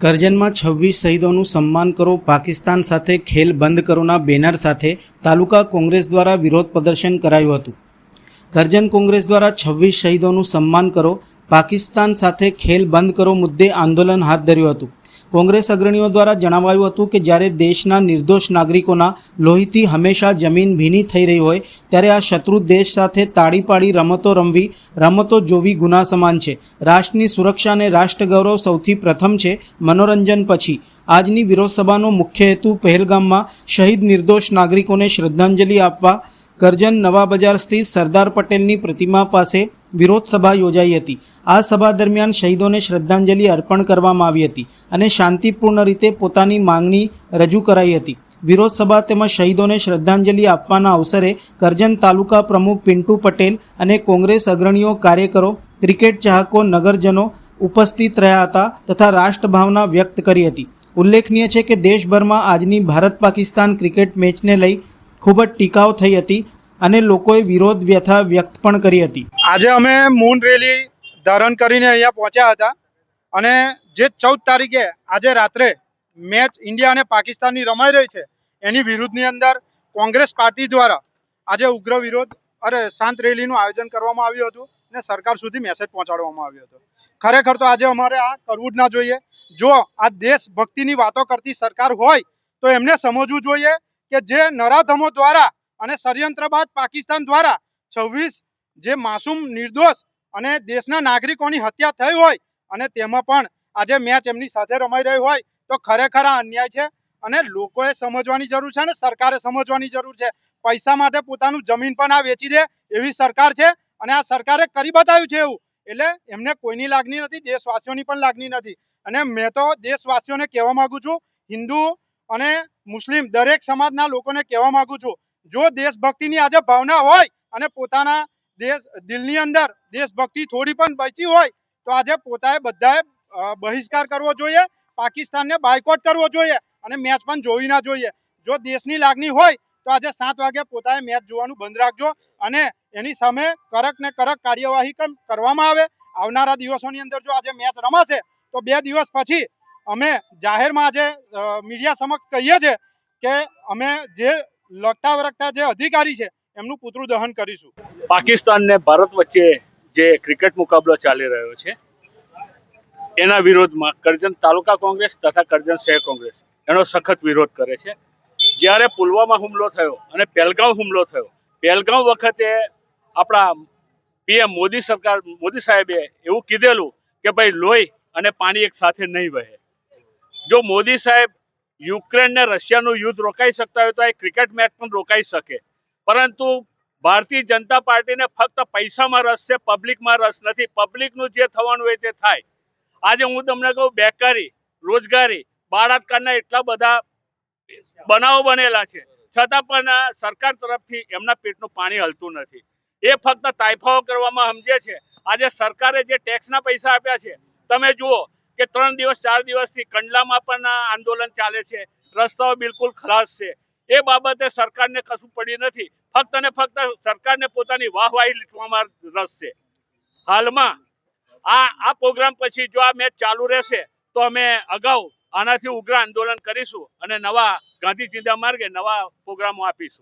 કરજણમાં છવ્વીસ શહીદોનું સન્માન કરો, પાકિસ્તાન સાથે ખેલ બંધ કરોના બેનર સાથે તાલુકા કોંગ્રેસ દ્વારા વિરોધ પ્રદર્શન કરાયું હતું. કરજણ કોંગ્રેસ દ્વારા છવ્વીસ શહીદોનું સન્માન કરો, પાકિસ્તાન સાથે ખેલ બંધ કરો મુદ્દે આંદોલન હાથ ધર્યું હતું. કોંગ્રેસ અગ્રણીઓ દ્વારા જણાવાયું હતું કે જ્યારે દેશના નિર્દોષ નાગરિકોના લોહીથી હંમેશા જમીન ભીની થઈ રહી હોય, ત્યારે આ શત્રુ દેશ સાથે તાળી પાડી રમતો રમવી, રમતો જોવી ગુના સમાન છે. રાષ્ટ્રની સુરક્ષા અને રાષ્ટ્રગૌરવ સૌથી પ્રથમ છે મનોરંજન પછી. આજની વિરોધ સભાનો મુખ્ય હેતુ પહેલગામમાં શહીદ નિર્દોષ નાગરિકોને શ્રદ્ધાંજલિ આપવા કરજન નવા બજાર સ્થિત સરદાર પટેલની પ્રતિમા પાસે વિરોધ સભા યોજાઈ હતી. આ સભા દરમિયાન શહીદોને શ્રદ્ધાંજલિ અર્પણ કરવામાં આવી હતી અને શાંતિપૂર્ણ રીતે પોતાની માંગણી રજૂ કરાઈ હતી. વિરોધ સભા તેમજ શહીદોને શ્રદ્ધાંજલિ આપવાના અવસરે કરજણ તાલુકા પ્રમુખ પિન્ટુ પટેલ અને કોંગ્રેસ અગ્રણીઓ કાર્યકરો, ક્રિકેટ ચાહકો, નગરજનો ઉપસ્થિત રહ્યા હતા તથા રાષ્ટ્રભાવના વ્યક્ત કરી હતી. ઉલ્લેખનીય છે કે દેશભરમાં આજની ભારત પાકિસ્તાન ક્રિકેટ મેચને લઈ ખૂબ જ ટીકાઓ થઈ હતી અને લોકોએ વિરોધ વ્યથા વ્યક્ત પણ કરી હતી. આજે અમે મૂન રેલી ધારણ કરીને અહીંયા પહોંચ્યા હતા અને જે ચૌદ તારીખે આજે રાત્રે મેચ ઇન્ડિયા અને પાકિસ્તાનની રમાઈ રહી છે, એની વિરુદ્ધની અંદર કોંગ્રેસ પાર્ટી દ્વારા આજે ઉગ્ર વિરોધ અરે શાંત રેલીનું આયોજન કરવામાં આવ્યું હતું ને સરકાર સુધી મેસેજ પહોંચાડવામાં આવ્યો હતો. ખરેખર તો આજે અમારે આ કરવું જ ના જોઈએ. જો આ દેશભક્તિની વાતો કરતી સરકાર હોય તો એમને સમજવું જોઈએ કે જે નરાધમો દ્વારા અને ષડયંત્ર બાદ પાકિસ્તાન દ્વારા છવ્વીસ જે માસૂમ નિર્દોષ અને દેશના નાગરિકોની હત્યા થઈ હોય અને તેમાં પણ આજે મેચ એમની સાથે રમાઈ રહી હોય તો ખરેખર આ અન્યાય છે અને લોકોએ સમજવાની જરૂર છે અને સરકારે સમજવાની જરૂર છે. પૈસા માટે પોતાનું જમીન પણ આ વેચી દે એવી સરકાર છે અને આ સરકારે કરી બતાવ્યું છે એવું. એટલે એમને કોઈની લાગણી નથી, દેશવાસીઓની પણ લાગણી નથી. અને મેં તો દેશવાસીઓને કહેવા માગું છું, હિન્દુ અને મુસ્લિમ દરેક સમાજના લોકોને કહેવા માંગુ છું જો દેશભક્તિની આજે ભાવના હોય અને પોતાના દેશ, દિલની અંદર દેશભક્તિ થોડી પણ બચી હોય, તો આજે પોતાએ બધાએ બહિષ્કાર કરવો જોઈએ, પાકિસ્તાનને બાયકોટ કરવો જોઈએ અને મેચ પણ જોવી ના જોઈએ. જો દેશની લાગણી હોય, તો આજે સાત વાગે પોતાએ મેચ જોવાનું બંધ રાખજો અને એની સામે કડક ને કડક કાર્યવાહી કરવામાં આવે. આવનારા દિવસોની અંદર જો આજે મેચ રમાશે, તો બે દિવસ પછી અમે જાહેરમાં આજે મીડિયા સમક્ષ કહીએ છીએ કે અમે જે લગતા વરગતા જે અધિકારી છે, એમનું પુત્રું દહન કરીશું. પાકિસ્તાન ને ભારત વચ્ચે જે ક્રિકેટ મુકાબલો ચાલી રહ્યો છે, એના વિરોધમાં કરજણ તાલુકા કોંગ્રેસ તથા કરજણ શહેર કોંગ્રેસ એનો સખત વિરોધ કરે છે. જ્યારે પુલવામા હુમલો થયો અને પહેલગાંવ હુમલો થયો પહેલગાંવ વખતે આપણા પીએમ મોદી સરકાર, મોદી સાહેબે એવું કીધેલું કે ભાઈ લોહી અને પાણી એક સાથે નહીં વહે. જો મોદી સાહેબ યુક્રેન ને રશિયાનું યુદ્ધ રોકાઈ શકતા હોય તો આ ક્રિકેટ મેચ પણ રોકાઈ શકે. પરંતુ ભારતીય જનતા પાર્ટીને ફક્ત પૈસામાં રસ છે પબ્લિકમાં રસ નથી. પબ્લિકનું જે થવાનું હોય તે થાય. આજે હું તમને કહું, બેકારી, રોજગારી, બાળાત્કારના એટલા બધા બનાવો બનેલા છે. છતાં પણ સરકાર તરફથી એમના પેટનું પાણી હલતું નથી. એ ફક્ત તાઇફાઓ કરવામાં સમજે છે. આજે સરકારે જે ટેક્સના પૈસા આપ્યા છે, તમે જુઓ કે ત્રણ દિવસ, ચાર દિવસથી કંડલામાં પણ આંદોલન ચાલે છે. રસ્તાઓ બિલકુલ ખલાસ છે. એ બાબતે સરકારને કશું પડ્યું નથી. ફક્ત અને ફક્ત સરકારને પોતાની વાહવાહી લીટવામાં રસ છે. હાલમાં આ આ પ્રોગ્રામ પછી જો આ મેચ ચાલુ રહેશે, તો અમે અગાઉ આનાથી ઉગ્ર આંદોલન કરીશું અને નવા ગાંધી ચિંતા માર્ગે નવા પ્રોગ્રામો આપીશું.